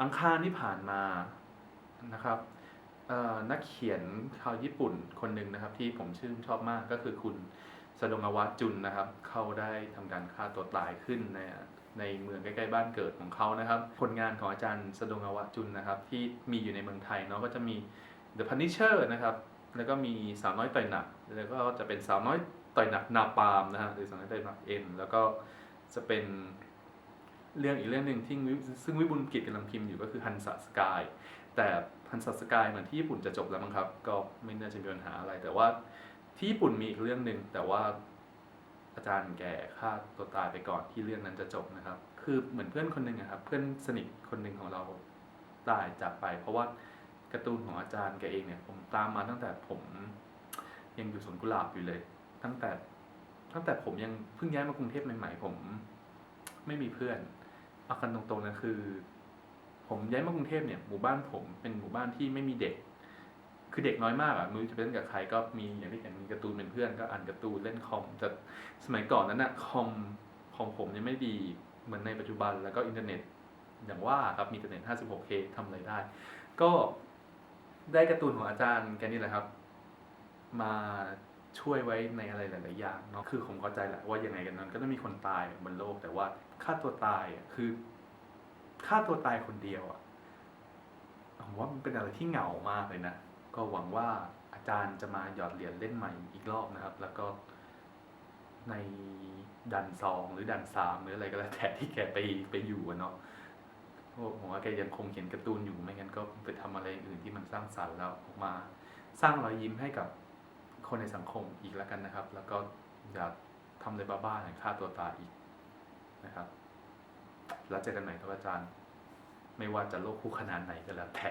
อังคารที่ผ่านมานะครับนักเขียนชาวญี่ปุ่นคนหนึ่งนะครับ ที่ผมชื่นชอบมากก็คือคุณสดงอวะจุนนะครับ เขาได้ทำการฆ่าตัวตายขึ้นในในเมืองใกล้ๆบ้านเกิดของเขานะครับ ผลงานของอาจารย์สดงอวะจุนนะครับ ที่มีอยู่ในเมืองไทยเนาะก็จะมี The Punisher นะครับ แล้วก็มีสาวน้อยต่อยหนัก แล้วก็จะเป็นสาวน้อยต่อยหนักนาปาล์มนะฮะหรือสาวน้อยต่อยหนักเอ็นแล้วก็จะเป็น เรื่องอีกเรื่องหนึ่งที่ซึ่งวิบุลกิจกำลังพิมพ์อยู่ก็คือฮันส s สกายแต่ฮันส s สกายเหมือนที่ญี่ปุ่นจะจบแล้วมั้งครับ ก็ไม่น่าจะมีปัญหาอะไร แต่ว่าที่ญี่ปุ่นมีอีกเรื่องหนึ่งแต่ว่าอาจารย์แก่ฆ่าตัวตายไปก่อนที่เรื่องนั้นจะจบนะครับ คือเหมือนเพื่อนคนหนึ่งอะครับ เพื่อนสนิทคนหนึ่งของเราตายจากไป เพราะว่าการ์ตูนของอาจารย์แกเองเนี่ย ผมตามมาตั้งแต่ผมยังอยู่สวนกุหลาบอยู่เลย ตั้งแต่ตั้งแต่ผมยังเพิ่งย้ายมากรุงเทพใหม่ๆผม ไม่มีเพื่อน เอากันตรงๆนะคือ ผมย้ายมากรุงเทพเนี่ยหมู่บ้านผมเป็นหมู่บ้านที่ไม่มีเด็ก คือเด็กน้อยมากอะไมือจะไปเล่นกับใครก็มีอย่างที่เห็นมีการ์ตูนเป็นเพื่อนก็อ่านการ์ตูนเล่นคอมแต่สมัยก่อนนั้นนะคอมของผมยังไม่ดีเหมือนในปัจจุบันแล้วก็อินเทอร์เน็ตอย่างว่าครับมีอินเทอร์เน็ต 56K ทำอะไรได้ ก็ได้การ์ตูนของอาจารย์แกนี่แหละครับ มา ช่วยไว้ในอะไรหลาย ๆ อย่างเนาะคือผมเข้าใจแหละว่ายังไงกันนั้น ก็ต้องมีคนตายบนโลกแต่ว่าฆ่าตัวตายอะคือฆ่าตัวตายคนเดียวอะผมว่ามันเป็นอะไรที่เหงามากเลยนะก็หวังว่าอาจารย์จะมาหยอดเหรียญเล่นใหม่อีกรอบนะครับ แล้วก็ในดันสองหรือดันสามหรืออะไรก็แล้วแต่ที่แกไปไปอยู่เนาะผมว่าแกยังคงเขียนการ์ตูนอยู่ไม่งั้นก็ไปทำอะไรอื่นที่มันสร้างสรรค์แล้วออกมา สร้างรอยยิ้มให้กับ คนในสังคมอีกแล้วกันนะครับ แล้วก็อย่าทำอะไรบ้าๆอย่างฆ่าตัวตายอีกนะครับ แล้วเจอกันใหม่ครับอาจารย์ ไม่ว่าจะโลกคู่ขนาดไหนก็แล้วแต่